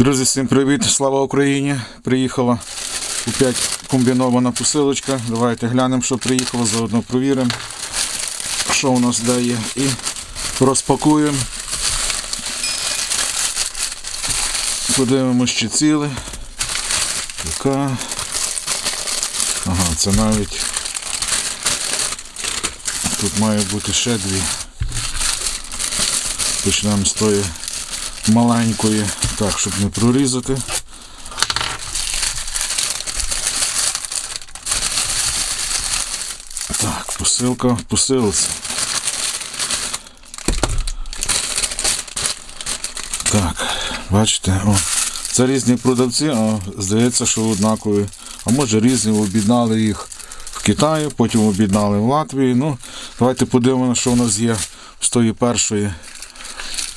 Друзі, всім привіт! Слава Україні! Приїхала опять комбінована посилочка. Давайте глянемо, що приїхало, заодно провіримо, що у нас де є. І розпакуємо. Подивимось, чи ціле. Така. Ага, це навіть. Тут має бути ще дві. Почнемо з тої маленької, так, щоб не прорізати. Так, посилка посилці. Так, бачите, о, це різні продавці, а здається, що однакові. А може різні, об'єднали їх в Китаї, потім об'єднали в Латвії. Ну, давайте подивимося, що у нас є з тої першої.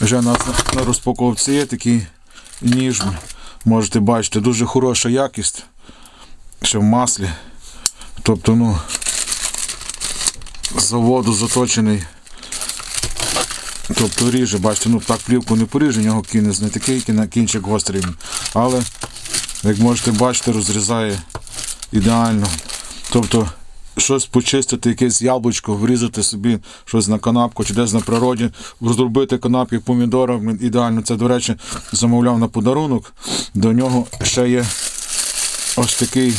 Вже на- на розпаковці є такий ніж. Можете бачити, дуже хороша якість. Ще в маслі. Тобто, ну, заводу заточений. Тобто ріже, бачите, ну так плівку не поріже, у нього кінець не такий, кінчик гострий. Але, як можете бачити, розрізає ідеально. Тобто, щось почистити, якесь яблучко, врізати собі щось на канапку чи десь на природі, зробити канапки помідорами ідеально. Це, до речі, замовляв на подарунок. До нього ще є ось такий.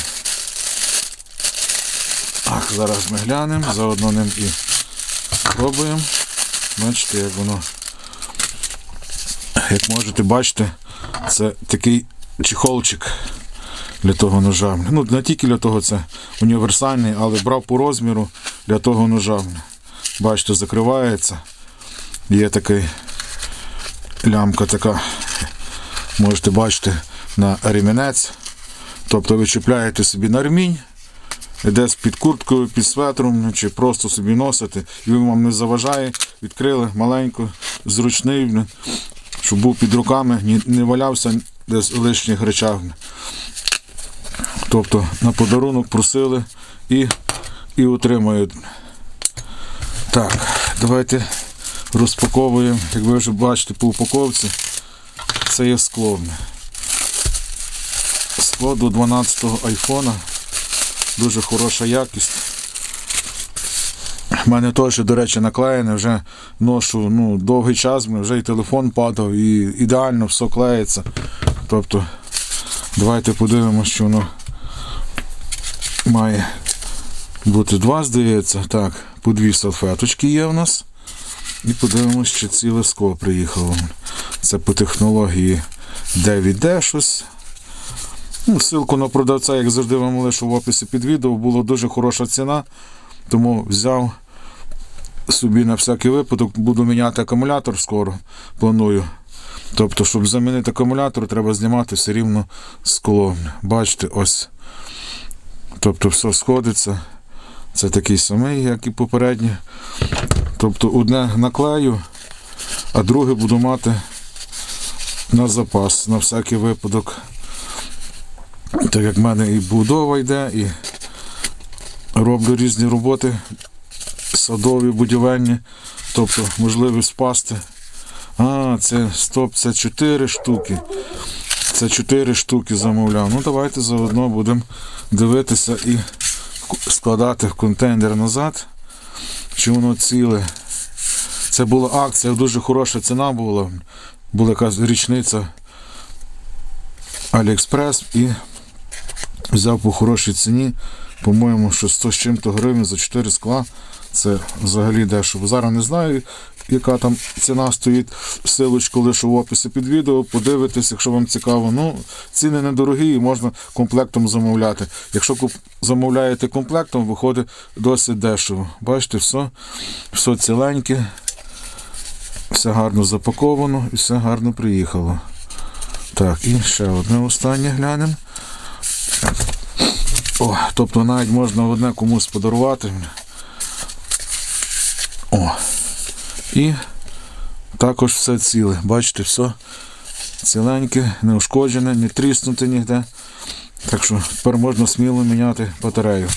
Ах, зараз ми глянемо, заодно ним і пробуємо. Бачите, як воно. Як можете бачити, це такий чехолчик для того ножа. Ну, не тільки для того це універсальний, але брав по розміру для того ножа. Бачите, закривається. Є такий лямка така. Можете бачити на ремінець. Тобто ви чіпляєте собі на ремінь, десь під курткою, під светром, чи просто собі носите, і він вам не заважає. Відкрили маленько, зручний, щоб був під руками, не валявся десь в лишніх речах. Тобто на подарунок просили і, і отримують. Так, давайте розпаковуємо. Як ви вже бачите по упаковці, це є скло. Скло до 12-го айфона. Дуже хороша якість. У мене теж, до речі, наклеєне, вже ношу ну, довгий час, вже і телефон падав, і ідеально все клеїться. Тобто, давайте подивимося, що воно має бути два, здається. Так, по дві салфеточки є у нас. І подивимось, чи ціле скло приїхало. Це по технології 9D щось. Ну, Ссылку на продавця, як завжди, вам лишу в описі під відео. Була дуже хороша ціна, тому взяв собі на всякий випадок, буду міняти акумулятор скоро, планую. Тобто, щоб замінити акумулятор, треба знімати все рівно скло. Бачите, ось. Тобто все сходиться. Це такий самий, як і попередній. Тобто одне наклею, а друге буду мати на запас, на всякий випадок. Так як в мене і будова йде, і роблю різні роботи, садові, будівельні, тобто можливість спасти. А, це стоп, це 4 штуки. Це 4 штуки замовляв. Ну давайте заодно будемо дивитися і складати в контейнер назад. Чи воно ціле. Це була акція, дуже хороша ціна була. Була якась річниця Аліекспрес і взяв по хорошій ціні. По-моєму, що 100 з чим-то гривень за 4 скла. Це взагалі дешево. Зараз не знаю, яка там ціна стоїть. Силочку лишу в описі під відео. Подивитесь, якщо вам цікаво. Ну, ціни недорогі і можна комплектом замовляти. Якщо замовляєте комплектом, виходить досить дешево. Бачите, все, все ціленьке, все гарно запаковано і все гарно приїхало. Так, і ще одне останнє глянемо. О, тобто навіть можна одне комусь подарувати. О. І також все ціле. Бачите, все ціленьке, не ушкоджене, не тріснуте ніде. Так що тепер можна сміло міняти батарею.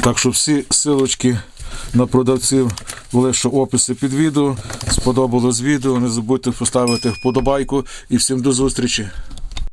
Так що всі силочки на продавців лишу описи під відео. Сподобалось відео. Не забудьте поставити вподобайку і всім до зустрічі.